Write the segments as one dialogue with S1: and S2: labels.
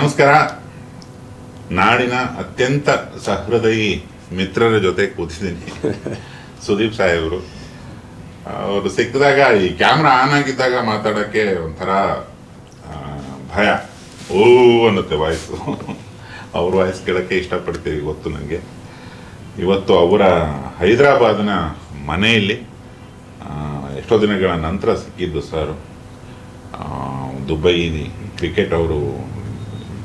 S1: ನಮಸ್ಕಾರ. ನಾಡಿನ ಅತ್ಯಂತ ಸಹೃದಯಿ ಮಿತ್ರರ ಜೊತೆ ಕೂತಿದ್ದೀನಿ. ಸುದೀಪ್ ಸಾಹೇಬರು. ಅವರು ಸಿಕ್ಕಿದಾಗ ಈ ಕ್ಯಾಮ್ರಾ ಆನ್ ಆಗಿದ್ದಾಗ ಮಾತಾಡೋಕ್ಕೆ ಒಂಥರ ಭಯ. ಓ ಅನ್ನುತ್ತೆ ವಾಯ್ಸು. ಅವ್ರ ವಾಯ್ಸ್ ಕೇಳೋಕ್ಕೆ ಇಷ್ಟಪಡ್ತೀವಿ ಇವತ್ತು ನನಗೆ ಇವತ್ತು ಅವರ ಹೈದರಾಬಾದ್ನ ಮನೆಯಲ್ಲಿ ಎಷ್ಟೋ ದಿನಗಳ ನಂತರ ಸಿಕ್ಕಿದ್ದು ಸರ್ ದುಬೈ ಕ್ರಿಕೆಟ್ ಅವರು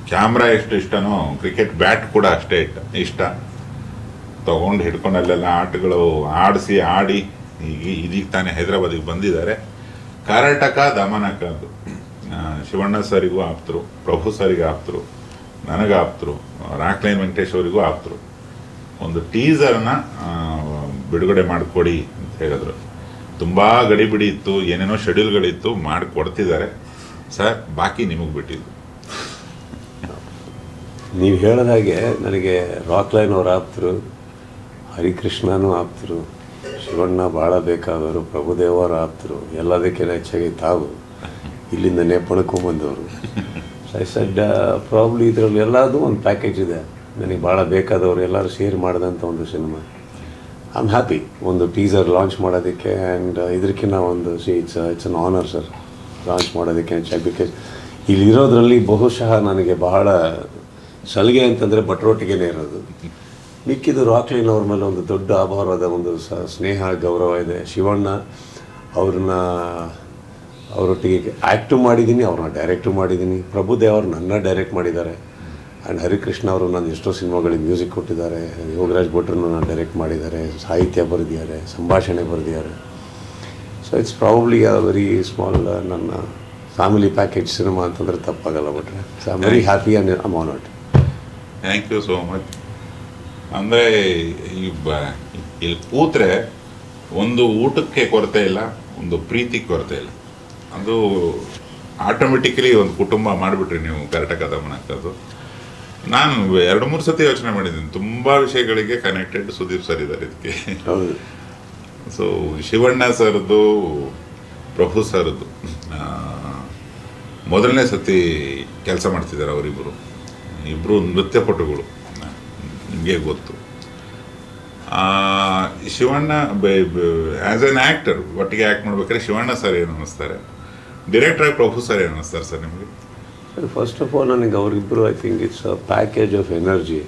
S1: ಕ್ಯಾಮ್ರಾ ಎಷ್ಟು ಇಷ್ಟನೋ, ಕ್ರಿಕೆಟ್ ಬ್ಯಾಟ್ ಕೂಡ ಅಷ್ಟೇ ಇಷ್ಟ ಇಷ್ಟ. ತಗೊಂಡು ಹಿಡ್ಕೊಂಡು ಅಲ್ಲೆಲ್ಲ ಆಟಗಳು ಆಡಿಸಿ, ಆಡಿ ಈಗ ಇದೀಗ ತಾನೇ ಹೈದರಾಬಾದಿಗೆ ಬಂದಿದ್ದಾರೆ. ಕರ್ನಾಟಕ ದಮನಕ ಅದು. ಶಿವಣ್ಣ ಸರಿಗೂ ಆಪ್ತರು, ಪ್ರಭು ಸರಿಗೆ ಆಪ್ತರು, ನನಗೆ ಆಪ್ತರು, ರಾಕ್ಲೈನ್ ವೆಂಕಟೇಶ್ ಅವರಿಗೂ ಆಪ್ತರು. ಒಂದು ಟೀಸರ್ನ ಬಿಡುಗಡೆ ಮಾಡಿಕೊಡಿ ಅಂತ ಹೇಳಿದ್ರು. ತುಂಬ ಗಡಿಬಿಡಿ ಇತ್ತು, ಏನೇನೋ ಶೆಡ್ಯೂಲ್ಗಳಿತ್ತು, ಮಾಡಿಕೊಡ್ತಿದ್ದಾರೆ. ಸರ್, ಬಾಕಿ ನಿಮಗೆ ಬಿಟ್ಟಿದ್ದು.
S2: ನೀವು ಹೇಳಿದ ಹಾಗೆ ನನಗೆ ರಾಕ್ ಲೈನ್ ಅವರು ಆಪ್ತರು, ಹರಿಕೃಷ್ಣನೂ ಆಪ್ತರು, ಶಿವಣ್ಣ ಭಾಳ ಬೇಕಾದವರು ಪ್ರಭುದೇವರು ಆಪ್ತರು, ಎಲ್ಲದಕ್ಕಿಂತ ಹೆಚ್ಚಾಗಿ ತಾವು ಇಲ್ಲಿಂದ ನೇಪಣಕೊಂಬಂದವರು ಐ ಸೆಡ್ ಪ್ರಾಬ್ಲಿ ಇದರಲ್ಲಿ ಎಲ್ಲದೂ ಒಂದು ಪ್ಯಾಕೇಜ್ ಇದೆ. ನನಗೆ ಭಾಳ ಬೇಕಾದವರು ಎಲ್ಲರೂ ಶೇರ್ ಮಾಡಿದಂಥ ಒಂದು ಸಿನಿಮಾ ಐ ಆಮ್ ಹ್ಯಾಪಿ ಒಂದು ಟೀಸರ್ ಲಾಂಚ್ ಮಾಡೋದಕ್ಕೆ ಆ್ಯಂಡ್ ಇದಕ್ಕಿಂತ ಒಂದು see it's it's an honour sir launch ಮಾಡೋದಕ್ಕೆ ಬಿಕಾಸ್ ಇಲ್ಲಿರೋದ್ರಲ್ಲಿ ಬಹುಶಃ ನನಗೆ ಬಹಳ ಸಲಿಗೆ ಅಂತಂದರೆ ಬಟ್ರೋಟಿಗೆನೇ ಇರೋದು. ಮಿಕ್ಕಿದು ರಾಕ್ಲೈನ್ ಅವ್ರ ಮೇಲೆ ಒಂದು ದೊಡ್ಡ ಆಭಾರವಾದ ಒಂದು ಸ ಸ್ನೇಹ ಗೌರವ ಇದೆ. ಶಿವಣ್ಣ ಅವ್ರನ್ನ ಅವರೊಟ್ಟಿಗೆ ಆ್ಯಕ್ಟು ಮಾಡಿದ್ದೀನಿ ಅವ್ರನ್ನ ಡೈರೆಕ್ಟು ಮಾಡಿದ್ದೀನಿ ಪ್ರಭುದೇವರು ನನ್ನ ಡೈರೆಕ್ಟ್ ಮಾಡಿದ್ದಾರೆ. ಆ್ಯಂಡ್ ಹರಿಕೃಷ್ಣ ಅವರು ನಾನು ಎಷ್ಟೋ ಸಿನಿಮಾಗಳಿಗೆ ಮ್ಯೂಸಿಕ್ ಕೊಟ್ಟಿದ್ದಾರೆ. ಯೋಗರಾಜ್ ಭಟ್ರನ್ನು ನಾನು ಡೈರೆಕ್ಟ್ ಮಾಡಿದ್ದಾರೆ. ಸಾಹಿತ್ಯ ಬರೆದಿದ್ದಾರೆ. ಸಂಭಾಷಣೆ ಬರೆದಿದ್ದಾರೆ. So it's probably a very small ನನ್ನ ಫ್ಯಾಮಿಲಿ ಪ್ಯಾಕೇಜ್ ಸಿನಿಮಾ ಅಂತಂದರೆ ತಪ್ಪಾಗಲ್ಲ ಬಟ್ರೆ. So I very happy and am honoured
S1: thank you so much ಅಂದರೆ ಈ ಬ ಇಲ್ಲಿ ಕೂತ್ರೆ ಒಂದು ಊಟಕ್ಕೆ ಕೊರತೆ ಇಲ್ಲ ಒಂದು ಪ್ರೀತಿ ಕೊರತೆ ಇಲ್ಲ. ಅದು ಆಟೋಮೆಟಿಕಲಿ ಒಂದು ಕುಟುಂಬ ಮಾಡಿಬಿಟ್ರಿ ನೀವು ಕರ್ನಾಟಕ ದಮನಕ್ಕದು ನಾನು ಎರಡು ಮೂರು ಸತಿ ಯೋಚನೆ ಮಾಡಿದ್ದೀನಿ. ತುಂಬ ವಿಷಯಗಳಿಗೆ ಕನೆಕ್ಟೆಡ್ ಸುದೀಪ್ ಸರ್ ಇದ್ದಾರೆ ಇದಕ್ಕೆ. ಸೊ ಶಿವಣ್ಣ ಸರ್ದು ಪ್ರಭು ಸರ್ದು ಮೊದಲನೇ ಸತಿ ಕೆಲಸ ಮಾಡ್ತಿದ್ದಾರೆ ಅವರಿಬ್ಬರು ಇಬ್ಬರು ನೃತ್ಯಪಟುಗಳು. ನಿಮಗೆ ಗೊತ್ತು. ಶಿವಣ್ಣ ಆ್ಯಸ್ ಎನ್ ಆ್ಯಕ್ಟರ್ ಒಟ್ಟಿಗೆ ಆ್ಯಕ್ಟ್ ಮಾಡ್ಬೇಕಾದ್ರೆ ಶಿವಣ್ಣ ಸರ್ ಏನು ಅನ್ನಿಸ್ತಾರೆ? ಡೈರೆಕ್ಟರ್ ಆಗಿ ಪ್ರಭು ಸರ್ ಏನು ಅನ್ನಿಸ್ತಾರೆ ಸರ್ ನಿಮಗೆ?
S2: ಸರ್ ಫಸ್ಟ್ ಆಫ್ ಆಲ್ ನನಗೆ ಅವರಿಬ್ಬರು I think it's a package of energy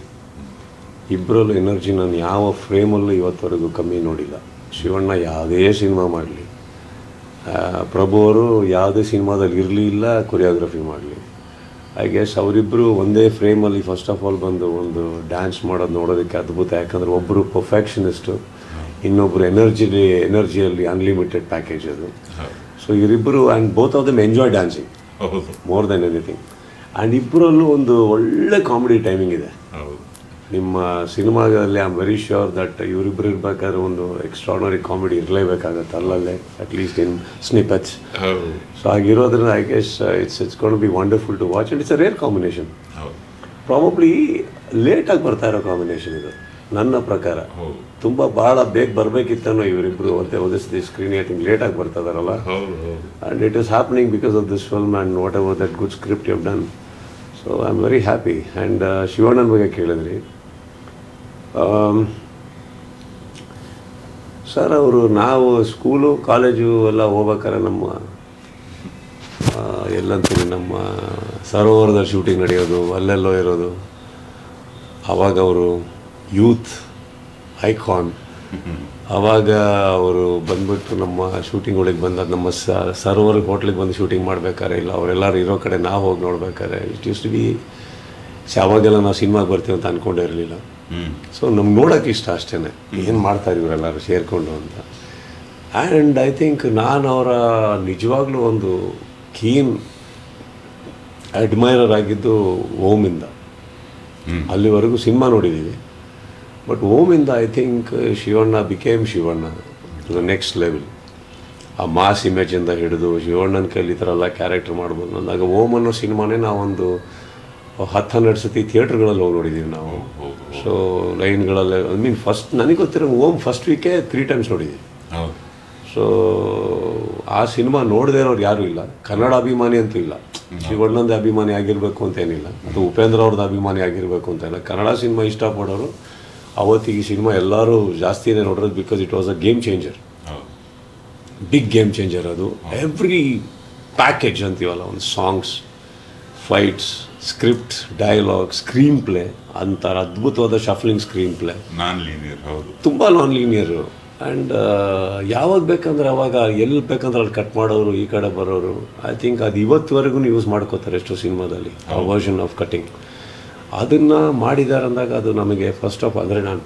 S2: ಇಬ್ಬರಲ್ಲೂ energy ನಾನು ಯಾವ ಫ್ರೇಮಲ್ಲೂ ಇವತ್ತವರೆಗೂ ಕಮ್ಮಿ ನೋಡಿಲ್ಲ. ಶಿವಣ್ಣ ಯಾವುದೇ ಸಿನಿಮಾ ಮಾಡಲಿ. ಪ್ರಭು ಅವರು ಯಾವುದೇ ಸಿನಿಮಾದಲ್ಲಿ ಇರಲಿ ಇಲ್ಲ ಕೊರಿಯೋಗ್ರಫಿ ಮಾಡಲಿ. ಐ ಗೆಸ್ ಅವರಿಬ್ಬರು ಒಂದೇ ಫ್ರೇಮಲ್ಲಿ ಫಸ್ಟ್ ಆಫ್ ಆಲ್ ಬಂದು ಒಂದು ಡ್ಯಾನ್ಸ್ ಮಾಡೋದು ನೋಡೋದಕ್ಕೆ ಅದ್ಭುತ. ಯಾಕಂದರೆ ಒಬ್ಬರು ಪರ್ಫೆಕ್ಷನಿಸ್ಟು ಇನ್ನೊಬ್ಬರು ಎನರ್ಜಿಲಿ ಎನರ್ಜಿಯಲ್ಲಿ ಅನ್ಲಿಮಿಟೆಡ್ ಪ್ಯಾಕೇಜ್ ಅದು. ಸೊ ಇವರಿಬ್ಬರು and both of them enjoy dancing more than anything and ಇಬ್ಬರಲ್ಲೂ ಒಂದು ಒಳ್ಳೆ ಕಾಮಿಡಿ ಟೈಮಿಂಗ್ ಇದೆ. ನಿಮ್ಮ ಸಿನಿಮಾದಲ್ಲಿ I am very sure that ಇವರಿಬ್ಬರು ಇರಬೇಕಾದ್ರೆ ಒಂದು ಎಕ್ಸ್ಟ್ರಾರ್ನರಿ ಕಾಮಿಡಿ ಇರಲೇಬೇಕಾಗತ್ತೆ. ಅಲ್ಲಲ್ಲೇ at least in
S1: snippets
S2: so ಹಾಗಿರೋದ್ರಿಂದ I guess it's it's gonna be wonderful to watch and it's a rare combination probably ಲೇಟಾಗಿ ಬರ್ತಾ ಇರೋ ಕಾಂಬಿನೇಷನ್ ಇದು ನನ್ನ ಪ್ರಕಾರ. ತುಂಬ ಭಾಳ ಬೇಗ ಬರಬೇಕಿತ್ತನೋ ಇವರಿಬ್ಬರು ಒಂದೇ ಒಂದೇ ಸ್ಕ್ರೀನ್ ಥಿಂಕ್ ಲೇಟಾಗಿ ಬರ್ತಾ ಇದಾರಲ್ಲ? And it is happening because of this film and whatever that good script you done so I am very happy and ಶಿವಣ್ಣನ ಬಗ್ಗೆ ಕೇಳಿದ್ರಿ. ಸರ್, ಅವರು ನಾವು ಸ್ಕೂಲು, ಕಾಲೇಜು ಎಲ್ಲ ಹೋಗ್ಬೇಕಾದ್ರೆ ನಮ್ಮ ಎಲ್ಲಂತೀವಿ ನಮ್ಮ ಸರೋವರದಲ್ಲಿ ಶೂಟಿಂಗ್ ನಡೆಯೋದು, ಅಲ್ಲೆಲ್ಲೋ ಇರೋದು. ಆವಾಗ ಅವರು ಯೂತ್ ಐಕಾನ್. ಆವಾಗ ಅವರು ಬಂದ್ಬಿಟ್ಟು ನಮ್ಮ ಶೂಟಿಂಗ್ಗಳಿಗೆ ಬಂದ ನಮ್ಮ ಸ, ಸರೋವರ್ ಹೋಟ್ಲಿಗೆ ಬಂದು ಶೂಟಿಂಗ್ ಮಾಡಬೇಕಾದ್ರೆ ಇಲ್ಲ, ಅವರೆಲ್ಲರೂ ಇರೋ ಕಡೆ ನಾವು ಹೋಗಿ ನೋಡ್ಬೇಕಾದ್ರೆ ಇಟ್ ಯೂಸ್ ಟು ಬಿ ಅವಾಗೆಲ್ಲ ನಾವು ಸಿನಿಮಾಗೆ ಬರ್ತೀವಿ ಅಂತ ಅಂದ್ಕೊಂಡೇ ಇರಲಿಲ್ಲ. ಸೊ ನಮ್ಗೆ ನೋಡೋಕೆ ಇಷ್ಟ ಅಷ್ಟೇ ಏನು ಮಾಡ್ತಾರೆ ಇವರೆಲ್ಲರೂ ಸೇರಿಕೊಂಡು ಅಂತ. ಆ್ಯಂಡ್ ಐ ಥಿಂಕ್ ನಾನು ಅವರ ನಿಜವಾಗ್ಲೂ ಒಂದು ಕೀನ್ ಅಡ್ಮೈರರ್ ಆಗಿದ್ದು ಓಮಿಂದ ಅಲ್ಲಿವರೆಗೂ ಸಿನಿಮಾ ನೋಡಿದ್ದೀವಿ but ಓಮಿಂದ I think Shivanna became Shivanna to the next level ಆ ಮಾಸ್ ಇಮೇಜಿಂದ ಹಿಡಿದು ಶಿವಣ್ಣನ ಕೈಲಿ ಈ ಥರ ಎಲ್ಲ ಕ್ಯಾರೆಕ್ಟರ್ ಮಾಡ್ಬೋದು ಅಂದಾಗ ಓಮ್ ಅನ್ನೋ ಸಿನಿಮಾನೇ ನಾವೊಂದು ಹತ್ತು ಹನ್ನೆರಡು ಸತಿ ಥಿಯೇಟ್ರ್ಗಳಲ್ಲಿ ಹೋಗಿ ನೋಡಿದ್ದೀವಿ ನಾವು. ಸೊ ಲೈನ್ಗಳಲ್ಲಿ ಐ ಮೀನ್ ಫಸ್ಟ್ ನನಗೆ ಗೊತ್ತಿರೋ Om first week three times
S1: ನೋಡಿದ್ವಿ
S2: ಸೊ ಆ ಸಿನಿಮಾ ನೋಡದೇ ಇರೋರು ಯಾರೂ ಇಲ್ಲ. ಕನ್ನಡ ಅಭಿಮಾನಿ ಅಂತೂ ಇಲ್ಲ. ಶಿವಣ್ಣಂದ ಅಭಿಮಾನಿ ಆಗಿರಬೇಕು ಅಂತ ಏನಿಲ್ಲ. ಅದು ಉಪೇಂದ್ರ ಅವ್ರದ್ದು ಅಭಿಮಾನಿ ಆಗಿರಬೇಕು ಅಂತ ಇಲ್ಲ. ಕನ್ನಡ ಸಿನಿಮಾ ಇಷ್ಟಪಡೋರು ಅವತ್ತಿಗೆ ಈ ಸಿನಿಮಾ ಎಲ್ಲರೂ ಜಾಸ್ತಿನೇ ನೋಡೋದು because it was a game changer big game changer ಅದು. ಎವ್ರಿ ಪ್ಯಾಕೇಜ್ ಅಂತೀವಲ್ಲ ಒಂದು songs fights script dialogue screenplay ಅಂತಾರ ಅದ್ಭುತವಾದ shuffling screenplay
S1: non linear ಹೌದು.
S2: ತುಂಬ ನಾನ್ ಲೀನಿಯರು ಆ್ಯಂಡ್ ಯಾವಾಗ ಬೇಕಂದ್ರೆ ಅವಾಗ ಎಲ್ಲಿ ಬೇಕಂದ್ರೆ ಅಲ್ಲಿ ಕಟ್ ಮಾಡೋರು ಈ ಕಡೆ ಬರೋರು. ಐ ಥಿಂಕ್ ಅದು ಇವತ್ತುವರೆಗೂ ಯೂಸ್ ಮಾಡ್ಕೋತಾರೆ ಎಷ್ಟೋ ಸಿನಿಮಾದಲ್ಲಿ ಆ ವರ್ಷನ್ ಆಫ್ ಕಟಿಂಗ್ ಅದನ್ನು ಮಾಡಿದ್ದಾರೆ ಅಂದಾಗ ಅದು ನಮಗೆ ಫಸ್ಟ್ ಆಫ್ ಅಂದರೆ ನಾನು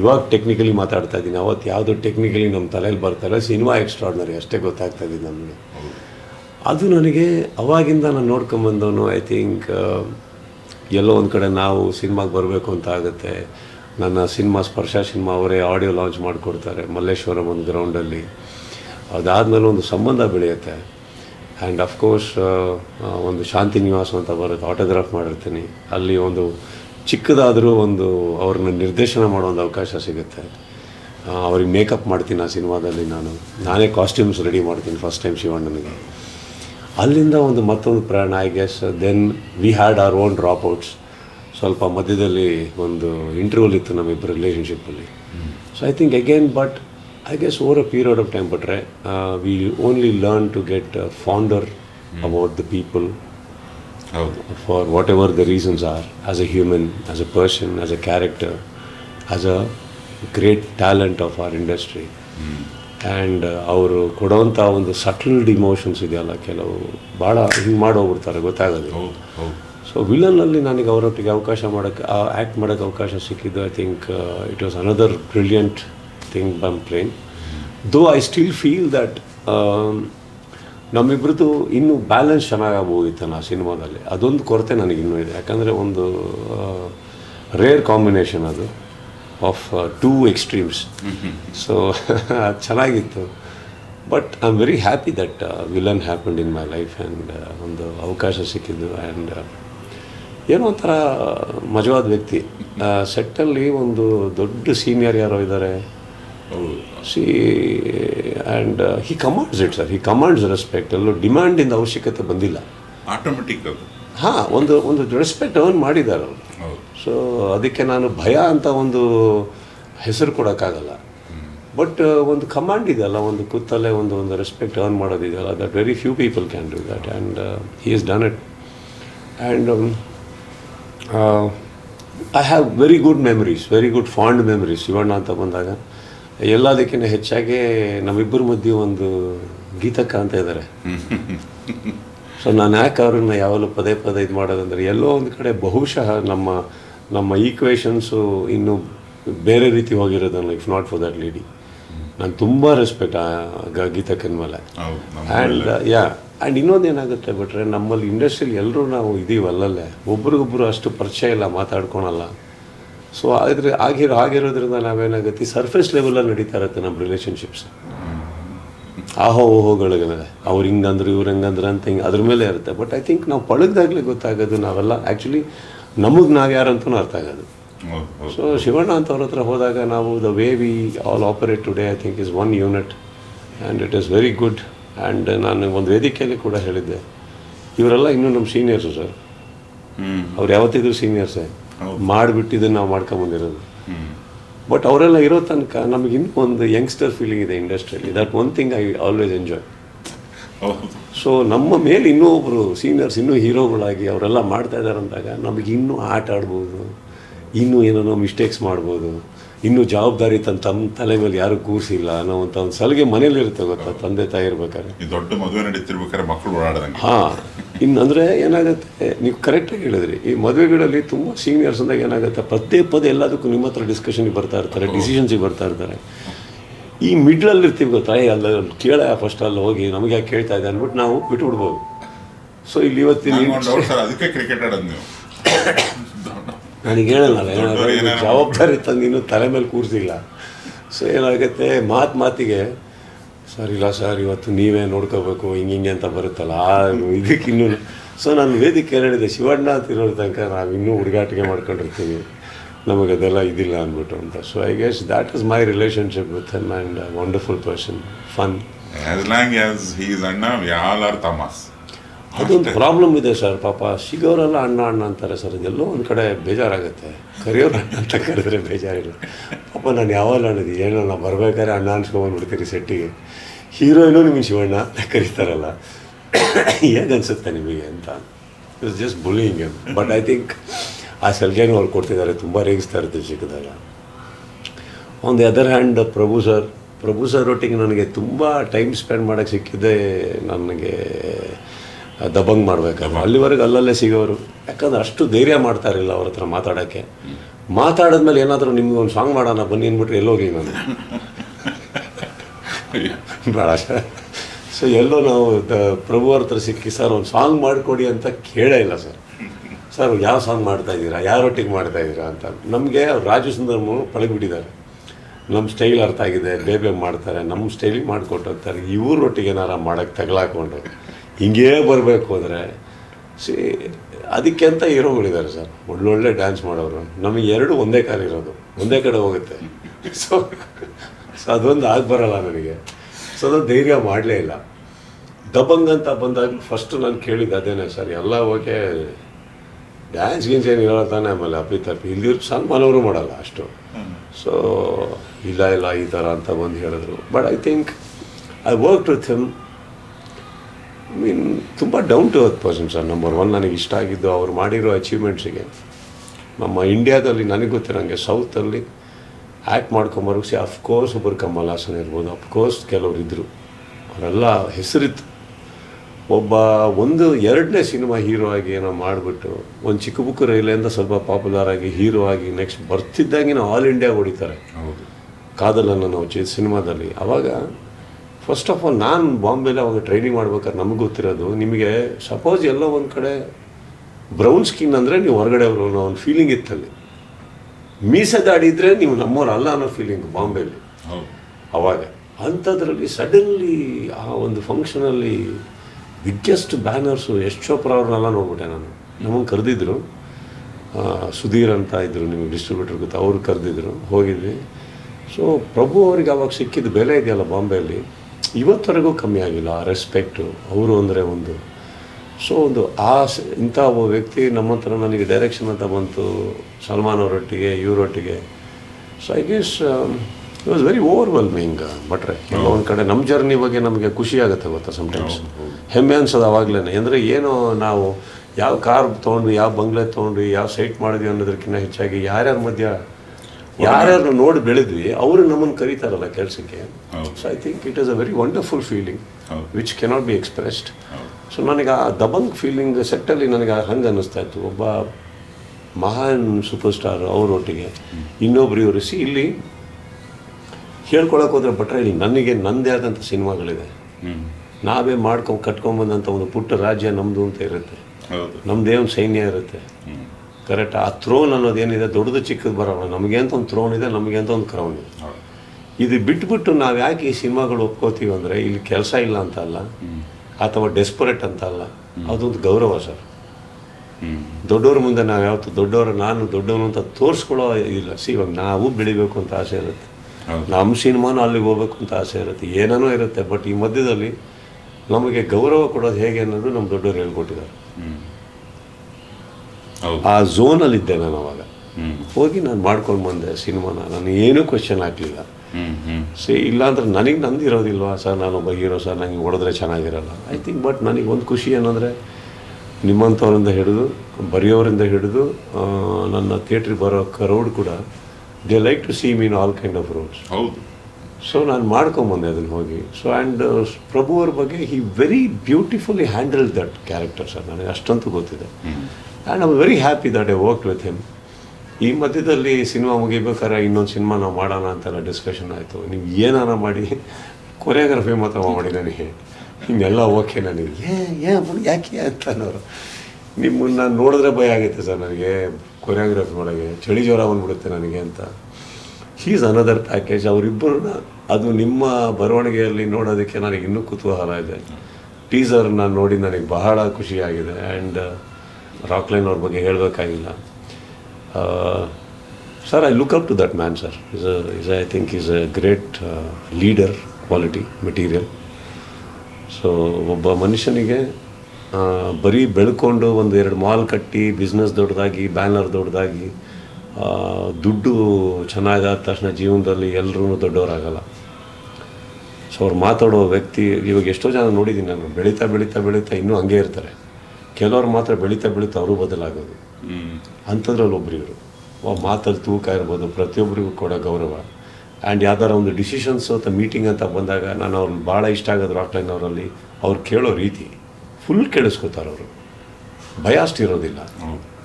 S2: ಇವಾಗ ಟೆಕ್ನಿಕಲಿ ಮಾತಾಡ್ತಾ ಇದ್ದೀನಿ. ಅವತ್ತು ಯಾವುದು ಟೆಕ್ನಿಕಲಿ ನಮ್ಮ ತಲೆಯಲ್ಲಿ ಬರ್ತಾರೆ ಸಿನಿಮಾ ಎಕ್ಸ್ಟ್ರಾಡ್ನರಿ ಅಷ್ಟೇ ಗೊತ್ತಾಗ್ತಾ ಇದ್ದೀನಿ ನಮಗೆ. ಅದು ನನಗೆ ಅವಾಗಿಂದ ನಾನು ನೋಡ್ಕೊಂಬಂದವನು ಐ ಥಿಂಕ್ ಎಲ್ಲೋ ಒಂದು ಕಡೆ ನಾವು ಸಿನಿಮಾಗೆ ಬರಬೇಕು ಅಂತ ಆಗುತ್ತೆ. ನನ್ನ ಸಿನಿಮಾ ಸ್ಪರ್ಶ ಸಿನಿಮಾ ಅವರೇ ಆಡಿಯೋ ಲಾಂಚ್ ಮಾಡಿಕೊಡ್ತಾರೆ, ಮಲ್ಲೇಶ್ವರಂ ಒಂದು ಗ್ರೌಂಡಲ್ಲಿ ಅದಾದಮೇಲೆ ಒಂದು ಸಂಬಂಧ ಬೆಳೆಯುತ್ತೆ. ಆ್ಯಂಡ್ ಅಫ್ಕೋರ್ಸ್ ಒಂದು ಶಾಂತಿ ನಿವಾಸ ಅಂತ ಬರುತ್ತೆ ಆಟೋಗ್ರಾಫ್ ಮಾಡಿರ್ತೀನಿ. ಅಲ್ಲಿ ಒಂದು ಚಿಕ್ಕದಾದರೂ ಒಂದು ಅವ್ರನ್ನ ನಿರ್ದೇಶನ ಮಾಡೋ ಒಂದು ಅವಕಾಶ ಸಿಗುತ್ತೆ. ಅವ್ರಿಗೆ ಮೇಕಪ್ ಮಾಡ್ತೀನಿ ಆ ಸಿನಿಮಾದಲ್ಲಿ ನಾನು. ನಾನೇ ಕಾಸ್ಟ್ಯೂಮ್ಸ್ ರೆಡಿ ಮಾಡ್ತೀನಿ ಫಸ್ಟ್ ಟೈಮ್ ಶಿವಣ್ಣನಿಗೆ. ಅಲ್ಲಿಂದ ಒಂದು ಮತ್ತೊಂದು ಪ್ರಯಾಣ I guess then we had our own drop outs ಸ್ವಲ್ಪ ಮಧ್ಯದಲ್ಲಿ ಒಂದು ಇಂಟರ್ವ್ಯೂಲ್ ಇತ್ತು ನಮ್ಮಿಬ್ಬರ ರಿಲೇಷನ್ಶಿಪ್ಪಲ್ಲಿ so I think again but I guess over a period of time ಬಟ್ರೆ we only learn to get fonder about the people
S1: for
S2: whatever the reasons are as a human as a person as a character as a great talent of our industry. And ಅವರು ಕೊಡೋವಂಥ ಒಂದು ಸಟಲ್ಡ್ emotions ಇದೆಯಲ್ಲ ಕೆಲವು ಭಾಳ ಹಿಂಗೆ ಮಾಡೋಗ್ಬಿಡ್ತಾರೆ ಗೊತ್ತಾಗೋದು so ವಿಲನಲ್ಲಿ ನನಗೆ ಅವರೊಟ್ಟಿಗೆ ಅವಕಾಶ ಮಾಡೋಕ್ಕೆ ಆ್ಯಕ್ಟ್ ಮಾಡೋಕ್ಕೆ ಅವಕಾಶ ಸಿಕ್ಕಿದ್ದು I think it was another brilliant thing ಬಮ್ plane though I still feel that ನಮ್ಮಿಬ್ರದ್ದು ಇನ್ನೂ ಬ್ಯಾಲೆನ್ಸ್ ಚೆನ್ನಾಗಾಗೋಗಿತ್ತು ಆ ಸಿನಿಮಾದಲ್ಲಿ. ಅದೊಂದು ಕೊರತೆ ನನಗಿನ್ನೂ ಇದೆ. ಯಾಕಂದರೆ ಒಂದು ರೇರ್ ಕಾಂಬಿನೇಷನ್ ಅದು. ಆಫ್ ಟೂ ಎಕ್ಸ್ಟ್ರೀಮ್ಸ್ ಸೊ ಅದು ಚೆನ್ನಾಗಿತ್ತು. But I am very happy that villain happened in my life and ಒಂದು ಅವಕಾಶ ಸಿಕ್ಕಿದ್ದು ಆ್ಯಂಡ್ ಏನೋ ಒಂಥರ ಮಜವಾದ ವ್ಯಕ್ತಿ. ಸೆಟ್ಟಲ್ಲಿ ಒಂದು ದೊಡ್ಡ ಸೀನಿಯರ್ ಯಾರೋ ಇದ್ದಾರೆ. See and he commands it sir he commands respect ಎಲ್ಲೂ ಡಿಮ್ಯಾಂಡಿಂದ ಅವಶ್ಯಕತೆ ಬಂದಿಲ್ಲ.
S1: ಆಟೋಮೆಟಿಕ್
S2: ಹಾಂ ಒಂದು ಒಂದು ರೆಸ್ಪೆಕ್ಟ್ ಅರ್ನ್ ಮಾಡಿದ್ದಾರೆ ಅವರು. ಸೊ ಅದಕ್ಕೆ ನಾನು ಭಯ ಅಂತ ಒಂದು ಹೆಸರು ಕೊಡೋಕ್ಕಾಗಲ್ಲ. ಬಟ್ ಒಂದು ಕಮಾಂಡ್ ಇದೆಯಲ್ಲ, ಒಂದು ಕೂತಲ್ಲೇ ಒಂದು ಒಂದು respect earn ಮಾಡೋದಿದೆಯಲ್ಲ that very few people can do that and he is done it and I have very good memories very good fond memories ಇವಣ್ಣ ಅಂತ ಬಂದಾಗ, ಎಲ್ಲದಕ್ಕಿಂತ ಹೆಚ್ಚಾಗಿ ನಮ್ಮಿಬ್ಬರ ಮಧ್ಯೆ ಒಂದು ಗೀತಕ್ಕ ಅಂತ ಇದ್ದಾರೆ. ಸೊ ನಾನು ಯಾಕೆ ಅವ್ರನ್ನ ಯಾವಾಗಲೂ ಪದೇ ಪದೇ ಇದು ಮಾಡೋದಂದ್ರೆ, ಎಲ್ಲೋ ಒಂದು ಕಡೆ ಬಹುಶಃ ನಮ್ಮ ನಮ್ಮ ಈಕ್ವೇಷನ್ಸು ಇನ್ನೂ ಬೇರೆ ರೀತಿ ಹೋಗಿರೋದನ್ನ if not for that lady ನಾನು ತುಂಬ ರೆಸ್ಪೆಕ್ಟ್ ಆ ಗೀತಾ ಗೀತಕ್ಕನ ಮೇಲೆ. ಆ್ಯಂಡ್ ಯಾ ಆ್ಯಂಡ್ ಇನ್ನೊಂದು ಏನಾಗುತ್ತೆ ಬಿಟ್ರೆ ನಮ್ಮಲ್ಲಿ ಇಂಡಸ್ಟ್ರಿಯಲ್ಲಿ ಎಲ್ಲರೂ ನಾವು ಇದೀವಿ ಅಲ್ಲಲ್ಲೇ. ಒಬ್ರಿಗೊಬ್ರು ಅಷ್ಟು ಪರಿಚಯ ಇಲ್ಲ ಮಾತಾಡ್ಕೊಳಲ್ಲ. ಸೊ ಆದರೆ ಆಗಿರೋ ಆಗಿರೋದ್ರಿಂದ ನಾವೇನಾಗುತ್ತೆ ಸರ್ಫೇಸ್ ಲೆವೆಲಲ್ಲಿ ನಡೀತಾ ಇರುತ್ತೆ ನಮ್ಮ ರಿಲೇಷನ್ಶಿಪ್ಸ್ ಆಹೋ ಓಹೋಗಳಿಗೆ ಅವ್ರು ಹಿಂಗಂದ್ರು ಇವ್ರು ಹೆಂಗಂದ್ರೆ ಅಂತ ಹಿಂಗೆ ಅದ್ರ ಮೇಲೆ ಇರುತ್ತೆ. ಬಟ್ ಐ ಥಿಂಕ್ ನಾವು ಪಳಗ್ದಾಗಲೇ ಗೊತ್ತಾಗೋದು ನಾವೆಲ್ಲ. ಆ್ಯಕ್ಚುಲಿ ನಮಗೆ ನಾವು ಯಾರಂತೂ ಅರ್ಥ ಆಗೋದು ಸೊ ಶಿವಣ್ಣ ಅಂತ ಅವ್ರ ಹತ್ರ ಹೋದಾಗ ನಾವು the way we all operate today I think is one unit and it is very good and ನಾನು ಒಂದು ವೇದಿಕೆಯಲ್ಲಿ ಕೂಡ ಹೇಳಿದ್ದೆ. ಇವರೆಲ್ಲ ಇನ್ನೂ ನಮ್ಮ ಸೀನಿಯರ್ಸು ಸರ್. ಅವ್ರು ಯಾವತ್ತಿದ್ರು ಸೀನಿಯರ್ಸೇ. ಮಾಡಿಬಿಟ್ಟಿದ್ದನ್ನು ನಾವು ಮಾಡ್ಕೊಂಬಂದಿರೋದು ಬಟ್ ಅವರೆಲ್ಲ ಇರೋ ತನಕ ನಮಗೆ ಇನ್ನೂ ಒಂದು ಯಂಗ್ಸ್ಟರ್ ಫೀಲಿಂಗ್ ಇದೆ ಇಂಡಸ್ಟ್ರಿಯಲ್ಲಿ that one thing I always enjoy so ನಮ್ಮ ಮೇಲೆ ಇನ್ನೂ ಒಬ್ಬರು ಸೀನಿಯರ್ಸ್ ಇನ್ನೂ ಹೀರೋಗಳಾಗಿ ಅವರೆಲ್ಲ ಮಾಡ್ತಾ ಇದ್ದಾರೆ ಅಂದಾಗ ನಮಗೆ ಇನ್ನೂ ಆಟ ಆಡ್ಬೋದು ಇನ್ನೂ ಏನೇನೋ ಮಿಸ್ಟೇಕ್ಸ್ ಮಾಡ್ಬೋದು ಇನ್ನೂ ಜವಾಬ್ದಾರಿ ತನ್ನ ತಮ್ಮ ತಲೆ ಮೇಲೆ ಯಾರು ಕೂರಿಸಿಲ್ಲ ಅನ್ನೋ ಅಂತ ಒಂದು ಸಲಿಗೆ ಮನೇಲಿ ಇರುತ್ತೆ ಗೊತ್ತಾ? ತಂದೆ ತಾಯಿ ಇರ್ಬೇಕಾದ್ರೆ.
S1: ದೊಡ್ಡ ಮದುವೆ ನಡೀತಿರ್ಬೇಕಾದ್ರೆ ಮಕ್ಕಳು ಓಡಾಡದಂಗೆ.
S2: ಹಾಂ. ಇನ್ನು ಅಂದರೆ ಏನಾಗುತ್ತೆ ನೀವು ಕರೆಕ್ಟಾಗಿ ಹೇಳಿದ್ರಿ. ಈ ಮದುವೆಗಳಲ್ಲಿ ತುಂಬ ಸೀನಿಯರ್ಸ್ ಅಂದಾಗ ಏನಾಗುತ್ತೆ ಪದೇ ಪದೇ ಎಲ್ಲದಕ್ಕೂ ನಿಮ್ಮ ಹತ್ರ ಡಿಸ್ಕಷನ್ಗೆ ಬರ್ತಾ ಇರ್ತಾರೆ ಡಿಸಿಷನ್ಸಿಗೆ ಬರ್ತಾ ಇರ್ತಾರೆ. ಈ ಮಿಡ್ಲಲ್ಲಿ ಇರ್ತೀವಿ ಗೊತ್ತಾ ಅಲ್ಲ ಕೇಳ ಫಸ್ಟ್ ಅಲ್ಲಿ ಹೋಗಿ ನಮಗೆ ಯಾಕೆ ಕೇಳ್ತಾ ಇದೆ ಅಂದ್ಬಿಟ್ಟು ನಾವು ಬಿಟ್ಟು ಬಿಡ್ಬೋದು ಸೊ ಇಲ್ಲಿ ಇವತ್ತಿನ
S1: ಅದಕ್ಕೆ ನೀವು.
S2: ನನಗೆ ಹೇಳಲ್ಲ ಜವಾಬ್ದಾರಿ ತಂದು ಇನ್ನೂ ತಲೆ ಮೇಲೆ ಕೂರಿಸಿಲ್ಲ. ಸೊ ಏನಾಗುತ್ತೆ? ಮಾತು ಮಾತಿಗೆ ಸರ್ ಇಲ್ಲ ಸರ್ ಇವತ್ತು ನೀವೇ ನೋಡ್ಕೋಬೇಕು ಹಿಂಗೆ ಹಿಂಗೆ ಅಂತ ಬರುತ್ತಲ್ಲ ಆ ಇದಕ್ಕೆ ಇನ್ನೂ ಸೊ ನಾನು ವೇದಿಕೆ ಹೇಳಿದೆ ಶಿವಣ್ಣ ಅಂತ ಇರೋ ತನಕ ನಾವು ಇನ್ನೂ ಹುಡುಗಾಟಿಗೆ ಮಾಡ್ಕೊಂಡಿರ್ತೀವಿ. ನಮಗೆ ಅದೆಲ್ಲ ಇದಿಲ್ಲ ಅಂದ್ಬಿಟ್ಟು ಅಂತ. So I guess that is my relationship with him and wonderful person fun
S1: as long as he's ಅಣ್ಣ ವಿ ಆಲ್ ಆರ್ ತಮಾಸ್
S2: ಅದೊಂದು ಪ್ರಾಬ್ಲಮ್ ಇದೆ ಸರ್ ಪಾಪ ಸಿಗೋರೆಲ್ಲ ಅಣ್ಣ ಅಣ್ಣ ಅಂತಾರೆ ಸರ್ ಎಲ್ಲೋ ಒಂದು ಕಡೆ ಬೇಜಾರಾಗುತ್ತೆ. ಕರೆಯೋರು ಅಣ್ಣ ಅಂತ ಕರೆದ್ರೆ ಬೇಜಾರಿಲ್ಲ. ಪಾಪ ನಾನು ಯಾವಾಗ ಅಣ್ಣಿದ್ದೆ ಏನೋ ನಾನು ಬರ್ಬೇಕಾದ್ರೆ ಅಣ್ಣ ಅನ್ಸ್ಕೊಂಬಂದ್ಬಿಡ್ತೀರಿ ಸೆಟ್ಟಿಗೆ. ಹೀರೋಯಿನು ನಿಮಗೆ ಶಿವಣ್ಣ ಅಂತ ಕರೀತಾರಲ್ಲ. ಹೇಗನ್ಸುತ್ತೆ ನಿಮಗೆ ಅಂತ? It's just bullying but I think ಆ ಸಲ್ಗೆನೂ ಅವ್ರು ಕೊಡ್ತಿದ್ದಾರೆ, ತುಂಬ ರೇಗಿಸ್ತಾ ಇರ್ತೀವಿ ಸಿಕ್ಕಿದಾಗ on the other hand Prabhu sir Prabhu sir ಒಟ್ಟಿಗೆ ನನಗೆ ತುಂಬ ಟೈಮ್ ಸ್ಪೆಂಡ್ ಮಾಡೋಕ್ಕೆ ಸಿಕ್ಕಿದ್ದೆ ನನಗೆ ದಬಂಗ್ ಮಾಡಬೇಕಾದ್ರೆ. ಅಲ್ಲಿವರೆಗೆ ಅಲ್ಲಲ್ಲೇ ಸಿಗೋರು. ಯಾಕಂದ್ರೆ ಅಷ್ಟು ಧೈರ್ಯ ಮಾಡ್ತಾ ಇರಲಿಲ್ಲ ಅವ್ರ ಹತ್ರ ಮಾತಾಡೋಕ್ಕೆ. ಮಾತಾಡಿದ್ಮೇಲೆ ಏನಾದರೂ ನಿಮ್ಗೆ ಒಂದು ಸಾಂಗ್ ಮಾಡೋಣ, ಬನ್ನಿ ಅಂದ್ಬಿಟ್ರೆ ಎಲ್ಲೋಗಿ ನಾನು. ಸರ್ ಸೊ ಎಲ್ಲೋ ನಾವು ಪ್ರಭು ಅವ್ರ ಹತ್ರ ಸಿಕ್ಕಿ, ಸರ್, ಒಂದು ಸಾಂಗ್ ಮಾಡಿಕೊಡಿ ಅಂತ ಕೇಳೇ ಇಲ್ಲ ಸರ್ ಸರ್, ಯಾವ ಸಾಂಗ್ ಮಾಡ್ತಾ ಇದ್ದೀರಾ? ಯಾರೊಟ್ಟಿಗೆ ಮಾಡ್ತಾ ಇದ್ದೀರಾ? ಅಂತ. ನಮಗೆ ರಾಜು ಸುಂದರಮು ಪಳಗಿಬಿಟ್ಟಿದ್ದಾರೆ. ನಮ್ಮ ಸ್ಟೈಲ್ ಅರ್ಥ ಆಗಿದೆ ಬೇಬೆ ಮಾಡ್ತಾರೆ. ನಮ್ಮ ಸ್ಟೈಲಿಗೆ ಮಾಡಿಕೊಟ್ಟು ಹೋಗ್ತಾರೆ. ಇವ್ರೊಟ್ಟಿಗೆ ಏನಾರ ಮಾಡೋಕ್ಕೆ ತಗಲಾಕೊಂಡು ಹಿಂಗೇ ಬರಬೇಕು ಅಂದರೆ ಸಿ, ಅದಕ್ಕೆ ಅಂತ ಹೀರೋಗಳಿದ್ದಾರೆ ಸರ್. ಒಳ್ಳೊಳ್ಳೆ ಡ್ಯಾನ್ಸ್ ಮಾಡೋರು. ನಮಗೆ ಎರಡು ಒಂದೇ ಕಾಲ ಇರೋದು. ಒಂದೇ ಕಡೆ ಹೋಗುತ್ತೆ. ಸೊ ಸೊ ಅದೊಂದು ಆಗಿ ಬರಲ್ಲ ನನಗೆ. ಸೊ ಅದು ಧೈರ್ಯ ಮಾಡಲೇ ಇಲ್ಲ. ದಬಂಗ್ ಅಂತ ಬಂದಾಗ ಫಸ್ಟ್ ನಾನು ಕೇಳಿದ್ದು ಅದೇನೆ ಸರ್. ಎಲ್ಲ ಓಕೆ ಡ್ಯಾನ್ಸ್ ಗೀನ್ಸ್ ಏನು ಇರೋಲ್ಲ ತಾನೆ ಆಮೇಲೆ ಅಪ್ಪಿ ತಪ್ಪಿ. ಸಣ್ಣ ಸನ್ಮಾನವರು ಮಾಡಲ್ಲ ಅಷ್ಟು. ಸೊ ಇಲ್ಲ ಇಲ್ಲ ಈ ಥರ ಅಂತ ಬಂದು ಹೇಳಿದ್ರು. But I think I work with him mean ತುಂಬ down to earth person sir number one ನನಗೆ ಇಷ್ಟ ಆಗಿದ್ದು ಅವ್ರು ಮಾಡಿರೋ ಅಚೀವ್ಮೆಂಟ್ಸಿಗೆ ನಮ್ಮ ಇಂಡಿಯಾದಲ್ಲಿ ನನಗೆ ಗೊತ್ತಿರೋಂಗೆ ಸೌತಲ್ಲಿ ಆ್ಯಕ್ಟ್ ಮಾಡ್ಕೊಂಬರ್ಸಿ ಅಫ್ಕೋರ್ಸ್ ಒಬ್ಬರು ಕಮಲ್ ಹಾಸನ್ ಇರ್ಬೋದು. ಅಫ್ಕೋರ್ಸ್ ಕೆಲವರು ಇದ್ದರು ಅವರೆಲ್ಲ ಹೆಸರಿತ್ತು. ಒಬ್ಬ ಒಂದು ಎರಡನೇ ಸಿನಿಮಾ ಹೀರೋ ಆಗಿ ಏನೋ ಮಾಡಿಬಿಟ್ಟು ಒಂದು ಚಿಕ್ಕ ಬುಕ್ ರೈಲಿಂದ ಸ್ವಲ್ಪ ಪಾಪ್ಯುಲರ್ ಆಗಿ ಹೀರೋ ಆಗಿ ನೆಕ್ಸ್ಟ್ ಬರ್ತಿದ್ದಾಗಿನ ಆಲ್ ಇಂಡಿಯಾ ಹೊಡಿತಾರೆ.
S1: ಹೌದು.
S2: ಕಾದಲನ್ನು ನಾವು ಚಿ ಸಿನಿಮಾದಲ್ಲಿ. ಅವಾಗ ಫಸ್ಟ್ ಆಫ್ ಆಲ್ ನಾನು ಬಾಂಬೆಲಿ ಅವಾಗ ಟ್ರೈನಿಂಗ್ ಮಾಡ್ಬೇಕಾದ್ರೆ ನಮಗೆ ಗೊತ್ತಿರೋದು ನಿಮಗೆ ಸಪೋಸ್ ಎಲ್ಲೋ ಒಂದು ಕಡೆ ಬ್ರೌನ್ ಸ್ಕಿನ್ ಅಂದರೆ ನೀವು ಹೊರಗಡೆ ಅವರು ಅನ್ನೋ ಒಂದು ಫೀಲಿಂಗ್ ಇತ್ತಲ್ಲಿ. ಮೀಸೆ ದಾಡಿದ್ರೆ ನೀವು ನಮ್ಮವ್ರು ಅಲ್ಲ ಅನ್ನೋ ಫೀಲಿಂಗ್ ಬಾಂಬೆಲಿ. ಅವಾಗ. ಅಂಥದ್ರಲ್ಲಿ ಸಡನ್ಲಿ ಆ ಒಂದು ಫಂಕ್ಷನಲ್ಲಿ ಬಿಗ್ಗೆಸ್ಟ್ ಬ್ಯಾನರ್ಸು ಯಶ್ ಚೋಪ್ರಾ ಅವ್ರನ್ನೆಲ್ಲ ನೋಡ್ಬಿಟ್ಟೆ ನಾನು. ನಮಗೆ ಕರೆದಿದ್ರು. ಸುಧೀರ್ ಅಂತ ಇದ್ದರು ನಿಮಗೆ ಡಿಸ್ಟ್ರಿಬ್ಯೂಟರ್ ಗೊತ್ತು, ಅವ್ರು ಕರೆದಿದ್ರು, ಹೋಗಿದ್ವಿ. ಸೊ ಪ್ರಭು ಅವ್ರಿಗೆ ಅವಾಗ ಸಿಕ್ಕಿದ ಬೆಲೆ ಇದೆಯಲ್ಲ ಬಾಂಬೆಯಲ್ಲಿ. ಇವತ್ತವರೆಗೂ ಕಮ್ಮಿ ಆಗಿಲ್ಲ ಆ ರೆಸ್ಪೆಕ್ಟು ಅವರು ಅಂದರೆ ಒಂದು ಸೊ ಒಂದು ಆ ಇಂಥ ಒಬ್ಬ ವ್ಯಕ್ತಿ ನಮ್ಮ ಹತ್ರ ನನಗೆ ಡೈರೆಕ್ಷನ್ ಅಂತ ಬಂತು, ಸಲ್ಮಾನ್ ಅವರೊಟ್ಟಿಗೆ, ಇವರೊಟ್ಟಿಗೆ. So I guess it was very overwhelming ಭಟ್ರೆ. ಒಂದು ಕಡೆ ನಮ್ಮ ಜರ್ನಿ ಬಗ್ಗೆ ನಮಗೆ ಖುಷಿ ಆಗುತ್ತೆ ಗೊತ್ತಾ ಸಮ್ಟೈಮ್ಸ್ ಹೆಮ್ಮೆ ಅನ್ಸೋದು ಅವಾಗಲೇ ಅಂದರೆ ಏನು ನಾವು ಯಾವ ಕಾರ್ ತೊಗೊಂಡ್ವಿ ಯಾವ ಬಂಗ್ಲೆ ತೊಗೊಂಡ್ವಿ ಯಾವ ಸೈಟ್ ಮಾಡಿದ್ವಿ ಅನ್ನೋದಕ್ಕಿಂತ ಹೆಚ್ಚಾಗಿ ಯಾರ್ಯಾರ ಮಧ್ಯ ಯಾರ್ಯಾರು ನೋಡಿ ಬೆಳೆದ್ವಿ ಅವರು ನಮ್ಮನ್ನು ಕರೀತಾರಲ್ಲ ಕೆಲಸಕ್ಕೆ. So I think it is a very wonderful feeling. Which cannot be expressed so ನನಗೆ ಆ ದಬಂಗ್ ಫೀಲಿಂಗ್ ಸೆಟ್ಟಲ್ಲಿ ನನಗೆ ಹಂಗೆ ಅನ್ನಿಸ್ತಾ ಇತ್ತು. ಒಬ್ಬ ಮಹಾನ್ ಸೂಪರ್ ಸ್ಟಾರ್ ಅವರೊಟ್ಟಿಗೆ ಇನ್ನೊಬ್ರು ಇವರು. ಸಿ ಇಲ್ಲಿ ಹೇಳ್ಕೊಳಕ್ಕೆ ಹೋದ್ರೆ ಭಟ್ರೆ ಇಲ್ಲಿ ನನಗೆ ನನ್ನದೇ ಆದಂಥ ಸಿನಿಮಾಗಳಿದೆ ನಾವೇ ಮಾಡ್ಕೊಂಡು ಕಟ್ಕೊಂಡ್ಬಂದಂಥ ಒಂದು ಪುಟ್ಟ ರಾಜ್ಯ ನಮ್ಮದು ಅಂತ ಇರುತ್ತೆ. ನಮ್ಮದೇ ಒಂದು ಸೈನ್ಯ ಇರುತ್ತೆ. ಕರೆಕ್ಟ್ ಆ ಥ್ರೋನ್ ಅನ್ನೋದೇನಿದೆ ದೊಡ್ಡದು ಚಿಕ್ಕದು ಬರೋಲ್ಲ. ನಮಗೆ ಅಂತ ಒಂದು ಥ್ರೋನ್ ಇದೆ ನಮಗೆ ಅಂತ ಒಂದು ಕ್ರೌನ್ ಇದೆ. ಇದು ಬಿಟ್ಬಿಟ್ಟು ನಾವು ಯಾಕೆ ಈ ಸಿನಿಮಾಗಳು ಒಪ್ಕೋತೀವಿ ಅಂದರೆ ಇಲ್ಲಿ ಕೆಲಸ ಇಲ್ಲ ಅಂತ ಅಲ್ಲ. ಅಥವಾ ಡೆಸ್ಪರೇಟ್ ಅಂತ ಅಲ್ಲ. ಅದೊಂದು ಗೌರವ ಸರ್. ದೊಡ್ಡವ್ರ ಮುಂದೆ ನಾವು ಯಾವತ್ತು ದೊಡ್ಡವರು ನಾನು ದೊಡ್ಡವನು ಅಂತ ತೋರಿಸ್ಕೊಳ್ಳೋ ಇಲ್ಲ. ಸಿ ಇವಾಗ ನಾವು ಬೆಳಿಬೇಕು ಅಂತ ಆಸೆ ಇರುತ್ತೆ. ನಮ್ಮ ಸಿನಿಮಾನು ಅಲ್ಲಿಗೆ ಹೋಗ್ಬೇಕು ಅಂತ ಆಸೆ ಇರುತ್ತೆ. ಏನೇನೋ ಇರುತ್ತೆ ಬಟ್ ಈ ಮಧ್ಯದಲ್ಲಿ ನಮಗೆ ಗೌರವ ಕೊಡೋದು ಹೇಗೆ ಅನ್ನೋದು ನಮ್ಮ ದೊಡ್ಡವರು ಹೇಳ್ಕೊಟ್ಟಿದ್ದಾರೆ. ಆ ಝೋನಲ್ಲಿದ್ದೆ ನಾನು ಅವಾಗ. ಹೋಗಿ ನಾನು ಮಾಡ್ಕೊಂಡು ಬಂದೆ ಸಿನಿಮಾನ. ನಾನು ಏನೂ ಕ್ವಶನ್ ಹಾಕಲಿಲ್ಲ. ಸಿ ಇಲ್ಲಾಂದ್ರೆ ನನಗೆ ನಂದು ಇರೋದಿಲ್ವಾ ಸರ್ ನಾನೊಬ್ಬ ಹೀರೋ ಸರ್ ನನಗೆ ಹೊಡೆದ್ರೆ ಚೆನ್ನಾಗಿರಲ್ಲ. ಐ ಥಿಂಕ್ ಬಟ್ ನನಗೆ ಒಂದು ಖುಷಿ ಏನಂದರೆ ನಿಮ್ಮಂಥವ್ರಿಂದ ಹಿಡಿದು ಬರೆಯೋರಿಂದ ಹಿಡಿದು ನನ್ನ ಥಿಯೇಟ್ರಿಗೆ ಬರೋ ಕ್ರೌಡ್ ಕೂಡ they like to see mean all kind of roles
S1: ಹೌದು.
S2: ಸೊ ನಾನು ಮಾಡ್ಕೊಂಬಂದೆ ಅದನ್ನು ಹೋಗಿ. ಸೊ ಆ್ಯಂಡ್ ಪ್ರಭು ಅವ್ರ ಬಗ್ಗೆ he very beautifully handle that character sir ನನಗೆ ಅಷ್ಟಂತೂ ಗೊತ್ತಿದೆ. And I'm very happy that I work with him ಈ ಮಧ್ಯದಲ್ಲಿ ಸಿನಿಮಾ ಮುಗಿಬೇಕಾದ್ರೆ ಇನ್ನೊಂದು ಸಿನಿಮಾ ನಾವು ಮಾಡೋಣ ಅಂತೆಲ್ಲ ಡಿಸ್ಕಷನ್ ಆಯಿತು. ನೀವು ಏನಾರ ಮಾಡಿ ಕೊರಿಯೋಗ್ರಫಿ ಮಾತ್ರ ಮಾಡಿ ನನಗೆ ಹಿಂಗೆಲ್ಲ ಓಕೆ ನನಗೆ. ಏ ಏ ಯಾಕೆ ಅಂತ ಅನ್ನೋರು ನಿಮ್ಮನ್ನು ನೋಡಿದ್ರೆ ಭಯ ಆಗುತ್ತೆ ಸರ್ ನನಗೆ. ಕೊರಿಯೋಗ್ರಫಿ ಒಳಗೆ ಚಳಿ ಜ್ವರ ಬಂದ್ಬಿಡುತ್ತೆ ನನಗೆ ಅಂತ. ಹೀಸ್ ಅನದರ್ ಪ್ಯಾಕೇಜ್ ಅವರಿಬ್ಬರನ್ನ ಅದು ನಿಮ್ಮ ಬರವಣಿಗೆಯಲ್ಲಿ ನೋಡೋದಕ್ಕೆ ನನಗೆ ಇನ್ನೂ ಕುತೂಹಲ ಇದೆ. ಟೀಸರ್ನ ನೋಡಿ ನನಗೆ ಬಹಳ ಖುಷಿಯಾಗಿದೆ ಆ್ಯಂಡ್ ರಾಕ್ಲೈನ್ ಅವ್ರ ಬಗ್ಗೆ ಹೇಳಬೇಕಾಗಿಲ್ಲ. Sir I look up to that man sir is is I think is a great leader quality material so ಒಬ್ಬ ಮನುಷ್ಯನಿಗೆ ಬರೀ ಬೆಳ್ಕೊಂಡು ಒಂದು ಎರಡು ಮಾಲ್ ಕಟ್ಟಿ ಬಿಸ್ನೆಸ್ ದೊಡ್ಡದಾಗಿ ಬ್ಯಾನರ್ ದೊಡ್ಡದಾಗಿ ದುಡ್ಡು ಚೆನ್ನಾಗಾದ ತಕ್ಷಣ ಜೀವನದಲ್ಲಿ ಎಲ್ಲರೂ ದೊಡ್ಡವರಾಗಲ್ಲ. ಸೊ ಅವ್ರು ಮಾತಾಡೋ ವ್ಯಕ್ತಿ ಇವಾಗ ಎಷ್ಟೋ ಜನ ನೋಡಿದ್ದೀನಿ ನಾನು ಬೆಳೀತಾ ಬೆಳೀತಾ ಬೆಳೀತಾ ಇನ್ನೂ ಹಂಗೆ ಇರ್ತಾರೆ. ಕೆಲವ್ರು ಮಾತ್ರ ಬೆಳೀತಾ ಬೆಳೀತಾ ಅವರು ಬದಲಾಗೋದು. ಅಂಥದ್ರಲ್ಲಿ ಒಬ್ರು ಇವರು. ಮಾತಲ್ಲಿ ತೂಕ ಇರ್ಬೋದು ಪ್ರತಿಯೊಬ್ಬರಿಗೂ ಕೂಡ ಗೌರವ. ಆ್ಯಂಡ್ ಯಾವ್ದಾರ ಒಂದು ಡಿಸಿಷನ್ಸು ಅಥವಾ ಮೀಟಿಂಗ್ ಅಂತ ಬಂದಾಗ ನಾನು ಅವ್ರನ್ನ ಭಾಳ ಇಷ್ಟ ಆಗೋದು ರಾಕ್ಲೈನ್ ಅವರಲ್ಲಿ ಅವ್ರು ಕೇಳೋ ರೀತಿ. ಫುಲ್ ಕೇಳಿಸ್ಕೊತಾರೆ ಅವರು. ಭಯ ಇರೋದಿಲ್ಲ.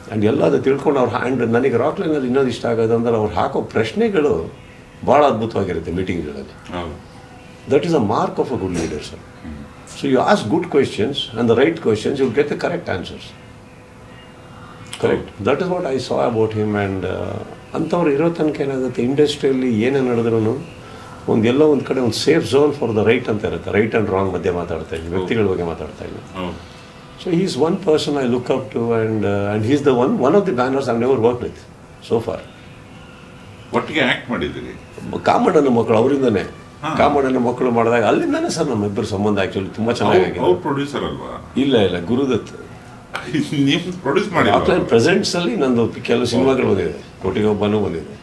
S2: ಆ್ಯಂಡ್ ಎಲ್ಲದು ತಿಳ್ಕೊಂಡು ಅವ್ರು ಹ್ಯಾಂಡ್ ನನಗೆ ರಾಕ್ ರಾಕ್ಲೈನಲ್ಲಿ ಇನ್ನೊಂದು ಇಷ್ಟ ಆಗೋದು ಅಂದ್ರೆ ಅವ್ರು ಹಾಕೋ ಪ್ರಶ್ನೆಗಳು ಭಾಳ ಅದ್ಭುತವಾಗಿರುತ್ತೆ ಮೀಟಿಂಗ್ಗಳಲ್ಲಿ that is a mark of a good leader sir so you ask good questions and the right questions you get the correct answers correct that is what I saw about him and ಅಂಥವ್ರು ಇರೋ ತನಕ ಏನಾಗುತ್ತೆ ಇಂಡಸ್ಟ್ರಿಯಲ್ಲಿ ಏನೇ ನಡೆದ್ರೂ ಒಂದು ಎಲ್ಲೋ ಒಂದು ಕಡೆ ಒಂದು safe zone for the right ಅಂತ ಇರುತ್ತೆ. ರೈಟ್ ಆ್ಯಂಡ್ ರಾಂಗ್ ಮಧ್ಯೆ ಮಾತಾಡ್ತಾ ಇದ್ದೀನಿ ವ್ಯಕ್ತಿಗಳ ಬಗ್ಗೆ ಮಾತಾಡ್ತಾ ಇಲ್ಲ so is one person I look up to and and is the one one of the banners I never work with so far
S1: ಒಟ್ಟಿಗೆ ಆ್ಯಕ್ಟ್ ಮಾಡಿದ್ದೀರಿ?
S2: ಕಾಮಡನ ಮಕ್ಕಳು ಅವರಿಂದನೇ. ಕಾಮಡನ ಮಕ್ಕಳು ಮಾಡಿದಾಗ ಅಲ್ಲಿಂದನೇ ಸರ್ ನಮ್ಮಿಬ್ಬರು ಸಂಬಂಧ ಆ್ಯಕ್ಚುಲಿ ತುಂಬ
S1: ಚೆನ್ನಾಗಿ ಪ್ರೊಡ್ಯೂಸರ್ ಅಲ್ವಾ?
S2: ಇಲ್ಲ ಇಲ್ಲ ಗುರುದತ್.
S1: ನೀವು ಪ್ರೊಡ್ಯೂಸ್ ಮಾಡಿ
S2: ಆಫ್ಲೈನ್ ಪ್ರೆಸೆಂಟ್ಸ್ ಅಲ್ಲಿ ನಂದು ಕೆಲವು ಸಿನಿಮಾಗಳು ಬಂದಿದೆ. ಒಟ್ಟಿಗೆ ಒಬ್ಬನೂ ಬಂದಿದೆ.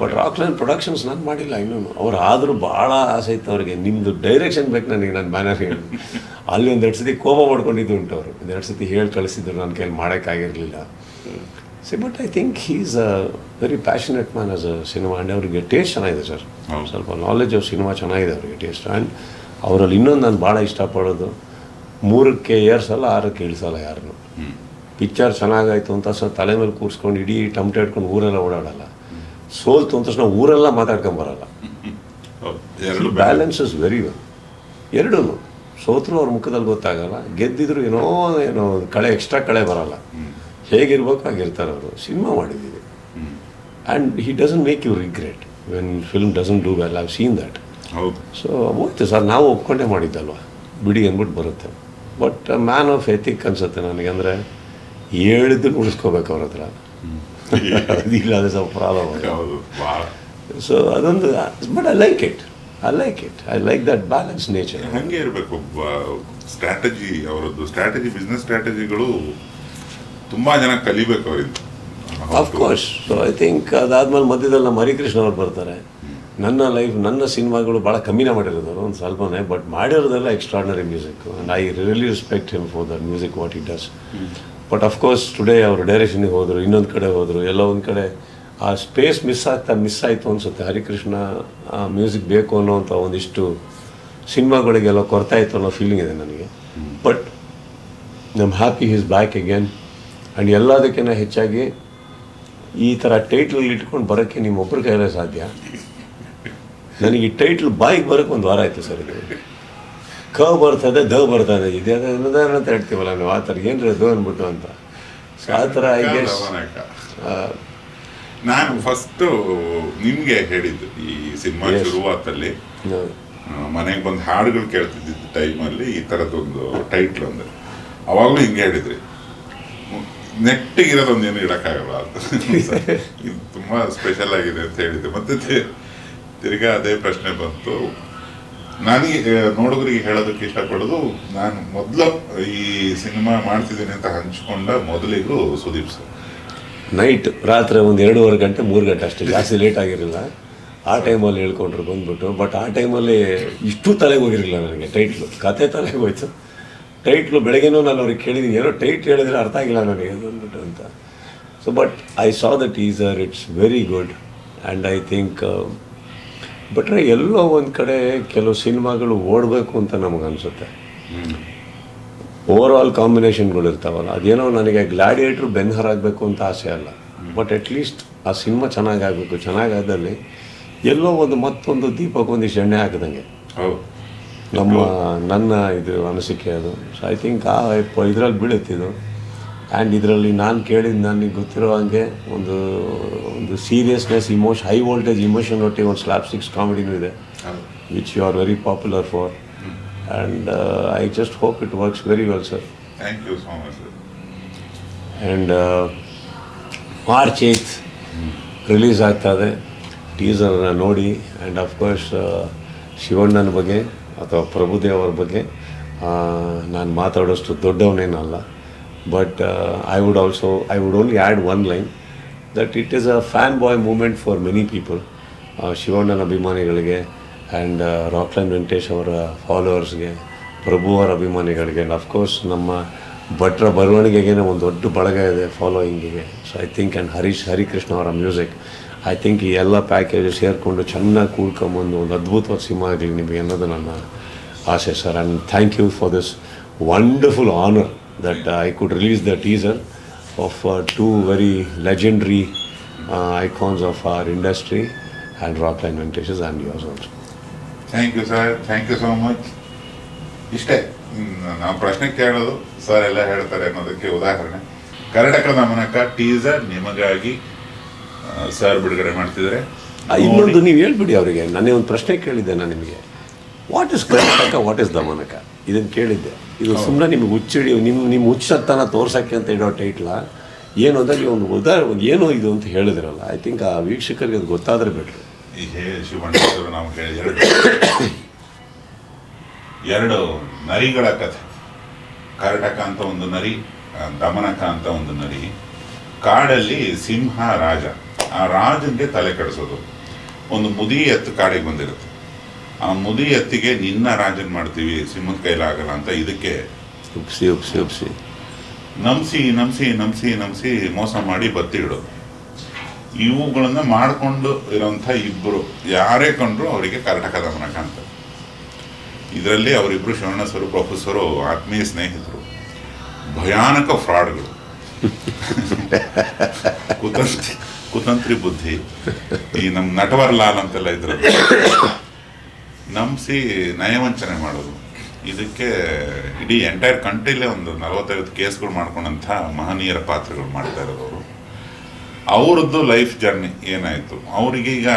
S2: ಬಟ್ ರಾಕ್ಲೈನ್ ಪ್ರೊಡಕ್ಷನ್ಸ್ ನಾನು ಮಾಡಿಲ್ಲ ಇನ್ನೂ ಅವ್ರು ಆದರೂ ಭಾಳ ಆಸೆ ಇತ್ತು ಅವ್ರಿಗೆ. ನಿಮ್ಮದು ಡೈರೆಕ್ಷನ್ ಬೇಕು ನನಗೆ ನಾನು ಬ್ಯಾನರ್ ಹೇಳಿ. ಅಲ್ಲಿ ಒಂದು ಎರಡು ಸತಿ ಕೋಪ ಮಾಡ್ಕೊಂಡಿದ್ದು ಉಂಟು ಅವರು. ಎರಡು ಸತಿ ಹೇಳಿ ಕಳಿಸಿದ್ರು ನನ್ನ ಕೈಲಿ ಮಾಡೋಕ್ಕಾಗಿರಲಿಲ್ಲ. See but I think he's a very passionate man as a cinema and ಅವರಿಗೆ ಟೇಸ್ಟ್ ಚೆನ್ನಾಗಿದೆ ಸರ್ ಸ್ವಲ್ಪ ನಾಲೆಜ್ ಆಫ್ ಸಿನಿಮಾ ಚೆನ್ನಾಗಿದೆ ಅವರಿಗೆ ಟೇಸ್ಟ್ ಆ್ಯಂಡ್ ಅವರಲ್ಲಿ ಇನ್ನೊಂದು ನಾನು ಭಾಳ ಇಷ್ಟಪಡೋದು ಮೂರಕ್ಕೆ ಏರ್ಸಲ್ಲ ಆರಕ್ಕೆ ಇಳಿಸಲ್ಲ ಯಾರನ್ನು ಪಿಕ್ಚರ್ ಚೆನ್ನಾಗಾಯ್ತು ಅಂತ ಸೊ ತಲೆ ಮೇಲೆ ಕೂರಿಸ್ಕೊಂಡು ಇಡೀ ಟಮಟೆ ಇಟ್ಕೊಂಡು ಊರೆಲ್ಲ ಓಡಾಡಲ್ಲ. ಸೋಲ್ತು ಅಂತ ತಕ್ಷಣ ಊರೆಲ್ಲ ಮಾತಾಡ್ಕೊಂಬರಲ್ಲ ಬ್ಯಾಲೆನ್ಸ್ ಇಸ್ ವೆರಿ ವೆಲ್ ಎರಡೂ ಸೋತರು ಅವ್ರ ಮುಖದಲ್ಲಿ ಗೊತ್ತಾಗಲ್ಲ. ಗೆದ್ದಿದ್ರು ಏನೋ ಏನೋ ಕಳೆ ಎಕ್ಸ್ಟ್ರಾ ಕಳೆ ಬರಲ್ಲ. ಹೇಗಿರ್ಬೇಕು ಹಾಗಿರ್ತಾರೆ ಅವರು. ಸಿನಿಮಾ ಮಾಡಿದ್ದೀವಿ. And he doesn't make you regret when film doesn't do well have seen that so ಹೋಯ್ತು ಸರ್ ನಾವು ಒಪ್ಕೊಂಡೇ ಮಾಡಿದ್ದಲ್ವ? ಬಿಡಿ ಅಂದ್ಬಿಟ್ಟು ಬರುತ್ತೆ. ಬಟ್ ಮ್ಯಾನ್ ಆಫ್ ಎಥಿಕ್ ಅನ್ಸುತ್ತೆ ನನಗೆ. ಅಂದರೆ ಹೇಳಿದ್ದು ಉಳಿಸ್ಕೋಬೇಕು ಅವ್ರ ಹತ್ರ. ಅದಿಲ್ಲ ಅದು ಸ್ವಲ್ಪ ಪ್ರಾಬ್ಲಮ್ ಸೊ ಅದೊಂದು but I like it I like it I like that balance nature
S1: ಹಂಗೆ ಇರಬೇಕು ಸ್ಟ್ರಾಟಜಿ ಅವರದ್ದು ಸ್ಟ್ರಾಟಜಿ ಬಿಸ್ನೆಸ್ ಸ್ಟ್ರಾಟಜಿಗಳು ತುಂಬಾ ಜನ ಕಲಿಬೇಕು ಅವರಿಂದ.
S2: Of course so I think ಅದಾದ್ಮೇಲೆ ಮಧ್ಯದಲ್ಲಿ ನಮ್ಮ ಹರಿಕೃಷ್ಣ ಅವ್ರು ಬರ್ತಾರೆ. ನನ್ನ ಲೈಫ್ ನನ್ನ ಸಿನಿಮಾಗಳು ಭಾಳ ಕಮ್ಮಿನೇ ಮಾಡಿರೋದು ಒಂದು ಸ್ವಲ್ಪನೇ but ಮಾಡಿರೋದೆಲ್ಲ extraordinary music and I really respect him for the music what it does but of course today ಅವರು ಡೈರೆಕ್ಷನಿಗೆ ಹೋದರು, ಇನ್ನೊಂದು ಕಡೆ ಹೋದರು, ಎಲ್ಲ ಒಂದು ಕಡೆ. ಆ ಸ್ಪೇಸ್ ಮಿಸ್ ಆಗ್ತಾ ಮಿಸ್ ಆಯಿತು ಅನಿಸುತ್ತೆ. ಹರಿಕೃಷ್ಣ, ಆ ಮ್ಯೂಸಿಕ್ ಬೇಕು ಅನ್ನೋವಂಥ ಒಂದಿಷ್ಟು ಸಿನಿಮಾಗಳಿಗೆಲ್ಲ ಕೊರತೆ ಆಯಿತು ಅನ್ನೋ ಫೀಲಿಂಗ್ ಇದೆ ನನಗೆ. ಬಟ್ ನಮ್ಮ happy is back again and ಎಲ್ಲದಕ್ಕಿಂತ ಹೆಚ್ಚಾಗಿ ಈ ಥರ ಟೈಟ್ಲ್ ಇಟ್ಕೊಂಡು ಬರೋಕ್ಕೆ ನಿಮ್ಮೊಬ್ಬರ ಕೈಲೇ ಸಾಧ್ಯ. ನನಗೆ ಈ ಟೈಟ್ಲ್ ಬಾಯಿಗೆ ಬರೋಕ್ಕೆ ಒಂದು ವಾರ ಆಯಿತು ಸರ್ ಇದು. ಕ ಬರ್ತದೆ ದ ಬರ್ತದೆ. ಇದೆ ಅನುದಾನ ಅಂತ ಹೇಳ್ತೀವಲ್ಲ ನಾವು ಆ ಥರ. ಏನ್ರಿ ಅದು ಅಂದ್ಬಿಟ್ಟು ಅಂತ. ಸೊ ಆ ಥರ ಐ ಗೆಸ್
S1: ನಾನು ಫಸ್ಟ್ ನಿಮಗೆ ಹೇಳಿದ್ದು ಈ ಸಿನಿಮಾ. ಶುರುವಾತಲ್ಲಿ. ಮನೆಗೆ ಬಂದು ಹಾಡುಗಳು ಕೇಳ್ತಿದ್ದ ಟೈಮಲ್ಲಿ ಈ ಥರದ್ದೊಂದು ಟೈಟ್ಲ್ ಅಂದ್ರೆ ಅವಾಗಲೂ ಹಿಂಗೆ ಹೇಳಿದ್ರಿ. ನೆಟ್ಟಿಗಿರೋದೊಂದು ಏನು ಇಡೋಕ್ಕಾಗಲ್ಲ ಅಂತ. ಇದು ತುಂಬ ಸ್ಪೆಷಲ್ ಆಗಿದೆ ಅಂತ ಹೇಳಿದ್ದೆ. ಮತ್ತೆ ತಿರ್ಗಾ ಅದೇ ಪ್ರಶ್ನೆ ಬಂತು. ನನಗೆ ನೋಡುಗರಿಗೆ ಹೇಳೋದಕ್ಕೆ ಇಷ್ಟಪಡೋದು, ನಾನು ಮೊದಲು ಈ ಸಿನಿಮಾ ಮಾಡ್ತಿದ್ದೀನಿ ಅಂತ ಹಂಚ್ಕೊಂಡ ಮೊದಲಿಗೂ ಸುದೀಪ್ ಸರ್.
S2: ನೈಟ್, ರಾತ್ರಿ ಒಂದು ಎರಡೂವರೆ ಗಂಟೆ, ಮೂರು ಗಂಟೆ ಅಷ್ಟೇ, ಜಾಸ್ತಿ ಲೇಟ್ ಆಗಿರಲಿಲ್ಲ. ಆ ಟೈಮಲ್ಲಿ ಹೇಳ್ಕೊಂಡ್ರು ಬಂದ್ಬಿಟ್ಟು ಬಟ್ ಆ ಟೈಮಲ್ಲಿ ಇಷ್ಟು ತಲೆಗೆ ಹೋಗಿರಲಿಲ್ಲ ನನಗೆ ಟೈಟ್ಲು ಕತೆ ತಲೆಗೆ ಹೋಯ್ತು. ಟೈಟ್ಲು ಬೆಳಗ್ಗೆನೂ ನಾನು ಅವ್ರಿಗೆ ಕೇಳಿದ್ದೀನಿ, ಏನೋ ಟೈಟ್ ಹೇಳಿದ್ರೆ ಅರ್ಥ ಆಗಿಲ್ಲ ನನಗೆ ಅಂದ್ಬಿಟ್ಟು ಅಂತ. So but I saw the teaser it's very good and I think ಬಟ್ರೆ ಎಲ್ಲೋ ಒಂದು ಕಡೆ ಕೆಲವು ಸಿನಿಮಾಗಳು ಓಡಬೇಕು ಅಂತ ನಮಗೆ ಅನಿಸುತ್ತೆ. ಓವರ್ ಆಲ್ ಕಾಂಬಿನೇಷನ್ಗಳು ಇರ್ತಾವಲ್ಲ ಅದೇನೋ ನನಗೆ ಗ್ಲಾಡಿಯೇಟ್ರ್ ಬೆನ್ಹರ್ ಆಗಬೇಕು ಅಂತ ಆಸೆ ಅಲ್ಲ. ಬಟ್ ಅಟ್ಲೀಸ್ಟ್ ಆ ಸಿನಿಮಾ ಚೆನ್ನಾಗಾಗಬೇಕು ಚೆನ್ನಾಗಾದಲ್ಲಿ ಎಲ್ಲೋ ಒಂದು ಮತ್ತೊಂದು ದೀಪಕ್ಕೆ ಒಂದಿಷ್ಟು ಎಣ್ಣೆ ಹಾಕಿದಂಗೆ. ನಮ್ಮ ನನ್ನ ಇದು ಅನಿಸಿಕೆ ಅದು. ಸೊ ಐ ಥಿಂಕ್ ಆ ಇದರಲ್ಲಿ ಬೀಳುತ್ತಿದ್ದು ಆ್ಯಂಡ್ ಇದರಲ್ಲಿ ನಾನು ಕೇಳಿದ ನನಗೆ ಗೊತ್ತಿರೋ ಹಾಗೆ ಒಂದು ಒಂದು seriousness emotion high voltage emotion ಒಟ್ಟಿಗೆ ಒಂದು ಸ್ಲಾಪ್ ಸಿಕ್ಸ್ ಕಾಮಿಡಿನೂ ಇದೆ which you are very popular for and I just hope it works very well sir
S1: thank you so much sir
S2: and March eighth release ಆಗ್ತದೆ ಟೀಸರ್ನ ನೋಡಿ. And of course ಶಿವಣ್ಣನ ಬಗ್ಗೆ ಅಥವಾ ಪ್ರಭುದೇವ್ ಅವ್ರ ಬಗ್ಗೆ ನಾನು ಮಾತಾಡೋಷ್ಟು ದೊಡ್ಡವನೇನಲ್ಲ. But I would also I would only add one line that it is a fan boy moment for many people ಶಿವಣ್ಣನ ಅಭಿಮಾನಿಗಳಿಗೆ ಆ್ಯಂಡ್ ರಾಕ್ಲೈನ್ ವೆಂಕಟೇಶ್ ಅವರ ಫಾಲೋವರ್ಸ್ಗೆ ಪ್ರಭು ಅವರ ಅಭಿಮಾನಿಗಳಿಗೆ ಆ್ಯಂಡ್ ಅಫ್ಕೋರ್ಸ್ ನಮ್ಮ ಭಟ್ರ ಬರವಣಿಗೆಗೆ ಒಂದು ದೊಡ್ಡ ಬಳಗ ಇದೆ ಫಾಲೋಯಿಂಗಿಗೆ so I think and Harish Harikrishna ಅವರ ಮ್ಯೂಸಿಕ್ ಐ ಥಿಂಕ್ ಈ ಎಲ್ಲ ಪ್ಯಾಕೇಜ್ ಸೇರಿಕೊಂಡು ಚೆನ್ನಾಗಿ ಕೂಡ್ಕೊಂಬಂದು ಒಂದು ಅದ್ಭುತವಾದ ಸಿನಿಮಾ ಆಗಲಿ ನಿಮಗೆ ಅನ್ನೋದು ನನ್ನ ಆಸೆ sir and thank you for this wonderful honour that I could release the teaser of two very legendary icons of of industry industry and Rockline Venkatesh's and yours also.
S1: Thank you sir thank you so much ಇಷ್ಟೇ. ನಾವು ಪ್ರಶ್ನೆ ಕೇಳೋದು. Sir ಎಲ್ಲ ಹೇಳ್ತಾರೆ ಅನ್ನೋದಕ್ಕೆ ಉದಾಹರಣೆ. Karnataka Damanaka teaser ನಿಮಗಾಗಿ sir ಬಿಡುಗಡೆ ಮಾಡ್ತಿದ್ದಾರೆ.
S2: ಇನ್ನೊಂದು ನೀವು ಹೇಳ್ಬಿಡಿ ಅವರಿಗೆ. ನಾನೇ ಒಂದು ಪ್ರಶ್ನೆ ಕೇಳಿದ್ದೆ ನಾನು ನಿಮಗೆ. What is Karnataka? What is Damanaka ಇದನ್ನು ಕೇಳಿದ್ದೆ. ಇದು ಸುಮ್ಮನೆ ನಿಮ್ಗೆ ಹುಚ್ಚಿಡಿ ನಿಮ್ಮ ನಿಮ್ಮ ಹುಚ್ಚತನ ತೋರ್ಸಕ್ಕೆ ಅಂತ ಇಡೋ ಟೈಟ್ಲ ಏನು ಅಂದರೆ ನೀವು ಒಂದು ಉದಾಹರಣೆ ಒಂದು ಏನೋ ಇದು ಅಂತ ಹೇಳಿದ್ರಲ್ಲ ಐ ಥಿಂಕ್ ಆ ವೀಕ್ಷಕರಿಗೆ ಅದು ಗೊತ್ತಾದರೆ ಬೆಟ್ರು
S1: ಈ ನಾವು ಕೇಳಿ ಎರಡು ಎರಡು ನರಿಗಳ ಕಥೆ. ಕರ್ನಾಟಕ ಅಂತ ಒಂದು ನರಿ ದಮನಕ ಅಂತ ಒಂದು ನರಿ. ಕಾಡಲ್ಲಿ ಸಿಂಹ ರಾಜ. ಆ ರಾಜನಿಗೆ ತಲೆ ಕೆಡಿಸೋದು. ಒಂದು ಮುದಿ ಎತ್ತು ಕಾಡಿಗೆ ಬಂದಿರುತ್ತೆ. ಆ ಮುದಿ ಎತ್ತಿಗೆ ನಿನ್ನ ರಾಜನ್ ಮಾಡ್ತೀವಿ ಸಿಂಹದ ಕೈಲಾಗಲ್ಲ ಅಂತ ಇದಕ್ಕೆ
S2: ಉಪ್ಸಿ ಉಪ್ಸಿ ಉಪ್ಸಿ.
S1: ನಮ್ಸಿ ನಮ್ಸಿ ನಮ್ಸಿ ನಮ್ಸಿ ಮೋಸ ಮಾಡಿ ಬತ್ತಿ ಇಡೋದು. ಇವುಗಳನ್ನ ಮಾಡಿಕೊಂಡು ಇರೋಂಥ ಇಬ್ಬರು ಯಾರೇ ಕಂಡ್ರು ಅವರಿಗೆ ಕರ್ನಾಟಕದ ಮನ ಕಾಣ್ತಾರೆ ಇದರಲ್ಲಿ ಅವರಿಬ್ಬರು ಶಿವಣ್ಣ ಸರು ಪ್ರೊಫೆಸರು ಆತ್ಮೀಯ ಸ್ನೇಹಿತರು. ಭಯಾನಕ ಫ್ರಾಡ್ಗಳು. ಕುತಂತ್ರಿ ಕುತಂತ್ರಿ ಬುದ್ಧಿ. ಈ ನಮ್ಮ ನಟವರ್ ಲಾಲ್ ಅಂತೆಲ್ಲ ಇದ್ರು. ನಂಬಿಸಿ ನಯವಂಚನೆ ಮಾಡೋದು. ಇದಕ್ಕೆ ಇಡೀ ಎಂಟೈರ್ ಕಂಟ್ರಿಲೇ ಒಂದು ನಲವತ್ತೈವತ್ತು ಕೇಸ್ಗಳು ಮಾಡ್ಕೊಂಡಂಥ ಮಹನೀಯರ ಪಾತ್ರಗಳು ಮಾಡ್ತಾ ಇರೋದವರು. ಅವರು ಅವ್ರದ್ದು ಲೈಫ್ ಜರ್ನಿ ಏನಾಯಿತು? ಅವರಿಗೀಗ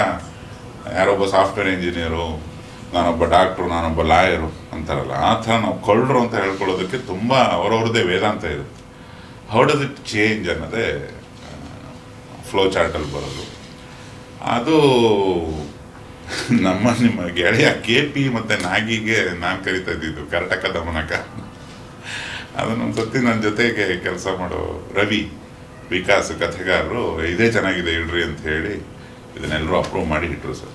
S1: ಯಾರೊಬ್ಬ ಸಾಫ್ಟ್ವೇರ್ ಇಂಜಿನಿಯರು ನಾನೊಬ್ಬ ಡಾಕ್ಟ್ರು ನಾನೊಬ್ಬ ಲಾಯರು ಅಂತಾರಲ್ಲ, ಆ ಥರ ನಾವು ಕಳ್ಳರು ಅಂತ ಹೇಳ್ಕೊಳ್ಳೋದಕ್ಕೆ ತುಂಬ ಅವರವ್ರದ್ದೇ ವೇದಾಂತ ಇರುತ್ತೆ. ಹೌ ಡಸ್ ಇಟ್ ಚೇಂಜ್ ಅನ್ನೋದೇ ಫ್ಲೋ ಚಾರ್ಟಲ್ಲಿ ಬರೋದು. ಅದು ನಮ್ಮ ನಿಮ್ಮ ಗೆಳೆಯ ಕೆ ಪಿ ಮತ್ತೆ ನಾಗಿಗೆ ನಾನು ಕರಿತಾ ಇದ್ದಿದ್ದು, ಕರ್ನಾಟಕ ದಮನಕ. ಅದನ್ನೊಂದು ಸತಿ ನನ್ನ ಜೊತೆಗೆ ಕೆಲಸ ಮಾಡೋ ರವಿ, ವಿಕಾಸ್ ಕಥೆಗಾರರು, ಇದೇ ಚೆನ್ನಾಗಿದೆ ಇಡ್ರಿ ಅಂತ ಹೇಳಿ ಇದನ್ನೆಲ್ಲರೂ ಅಪ್ರೂವ್ ಮಾಡಿ ಇಟ್ರು ಸರ್.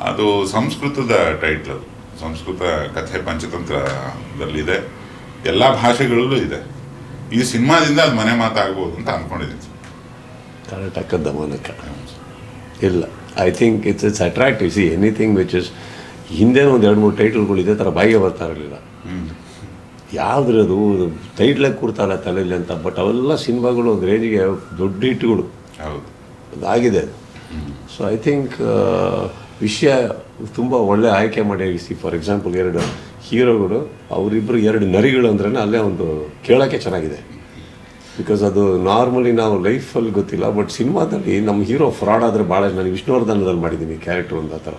S1: ಅದು ಸಂಸ್ಕೃತದ ಟೈಟ್ಲ್ ಅದು. ಸಂಸ್ಕೃತ ಕಥೆ ಪಂಚತಂತ್ರದಲ್ಲಿದೆ. ಎಲ್ಲ ಭಾಷೆಗಳಲ್ಲೂ ಇದೆ. ಈ ಸಿನಿಮಾದಿಂದ ಅದು ಮನೆ ಮಾತಾಗ್ಬೋದು ಅಂತ ಅಂದ್ಕೊಂಡಿದ್ದೀನಿ ಸರ್.
S2: ಕರ್ನಾಟಕ ದಮನಕ. ಇಲ್ಲ. I think it's it's attractive see anything which is ಹಿಂದೆ ಒಂದು ಎರಡು ಮೂರು ಟೈಟಲ್ಗಳು ಇದೇ ಥರ ಬಾಯಿಗೆ ಬರ್ತಾ ಇರಲಿಲ್ಲ. ಯಾವುದ್ರದು ಟೈಟ್ಲಾಗಿ ಕೂರ್ತಾರ ತಲೆಯಲ್ಲಿ ಅಂತ ಬಟ್ ಅವೆಲ್ಲ ಸಿನಿಮಾಗಳು ಒಂದು ರೇಂಜಿಗೆ ದೊಡ್ಡ ಹಿಟ್ಗಳು. ಅದಾಗಿದೆ. ಸೊ ಐ ಥಿಂಕ್ ವಿಷಯ ತುಂಬ ಒಳ್ಳೆ ಆಯ್ಕೆ ಮಾಡಿ ಸಿ ಫಾರ್ ಎಕ್ಸಾಂಪಲ್ ಎರಡು ಹೀರೋಗಳು ಅವರಿಬ್ಬರು ಎರಡು ನರಿಗಳು ಅಂದ್ರೆ ಅಲ್ಲೇ ಒಂದು ಕೇಳೋಕ್ಕೆ ಚೆನ್ನಾಗಿದೆ. ಬಿಕಾಸ್ ಅದು ನಾರ್ಮಲಿ ನಾವು ಲೈಫಲ್ಲಿ ಗೊತ್ತಿಲ್ಲ ಬಟ್ ಸಿನಿಮಾದಲ್ಲಿ ನಮ್ಮ ಹೀರೋ ಫ್ರಾಡ್ ಆದರೆ ಭಾಳ ನಾನು ವಿಷ್ಣುವರ್ಧನದಲ್ಲಿ ಮಾಡಿದ್ದೀನಿ ಕ್ಯಾರೆಕ್ಟರ್ ಒಂದು ಆ ಥರ.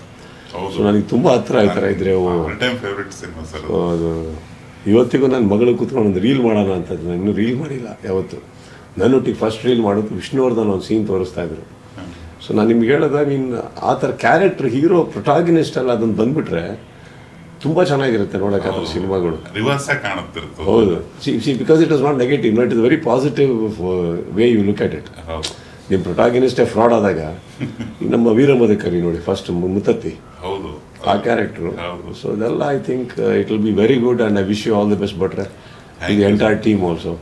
S2: ಸೊ ನನಗೆ ತುಂಬ ಹತ್ರ ಥರ ಇದ್ರೆ ಅದು. ಇವತ್ತಿಗೂ ನನ್ನ ಮಗಳು ಕೂತ್ಕೊಂಡು ಒಂದು ರೀಲ್ ಮಾಡೋಣ ಅಂತ ನಾನು ಇನ್ನೂ ರೀಲ್ ಮಾಡಿಲ್ಲ ಯಾವತ್ತು. ನನ್ನೊಟ್ಟಿಗೆ ಫಸ್ಟ್ ರೀಲ್ ಮಾಡೋದು ವಿಷ್ಣುವರ್ಧನ್ ಒಂದು ಸೀನ್ ತೋರಿಸ್ತಾ ಇದ್ರು. ಸೊ ನಾನು ನಿಮ್ಗೆ ಹೇಳೋದ ನೀನು ಆ ಥರ ಕ್ಯಾರೆಕ್ಟ್ರ್ ಹೀರೋ ಪ್ರೊಟಾಗಿನಿಸ್ಟ್ ಎಲ್ಲ ಅದನ್ನು ಬಂದ್ಬಿಟ್ರೆ ತುಂಬ ಚೆನ್ನಾಗಿರುತ್ತೆ ನೋಡೋಕೆ ಸಿನಿಮಾಗಳು.
S1: ರಿವರ್ಸ್ ಆಗಿ ಕಾಣುತ್ತಿರುತ್ತೆ
S2: ಹೌದು. See see because it is not negative it is very positive way you look at it
S1: ಹೌದು.
S2: ನಿಮ್ಮ ಪ್ರೊಟಾಗಿನಿಸ್ಟೇ ಫ್ರಾಡ್ ಆದಾಗ ನಮ್ಮ ವೀರಮದಕರಿ ನೋಡಿ ಫಸ್ಟ್ ಮುತ್ತತ್ತಿ
S1: ಹೌದು.
S2: ಆ ಕ್ಯಾರೆಕ್ಟ್ರು
S1: ಹೌದು.
S2: ಸೊ ಅದೆಲ್ಲ I think it will be very good and I wish you all the best ಬಟ್ರೆ
S1: you.
S2: Entire team also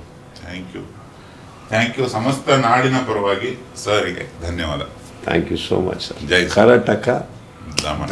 S1: thank you thank you ಸಮಸ್ತ ನಾಡಿನ ಪರವಾಗಿ ಸರ್ಗೆ ಧನ್ಯವಾದ.
S2: Thank you so much sir
S1: Jai.
S2: Karnataka
S1: ದಮನ.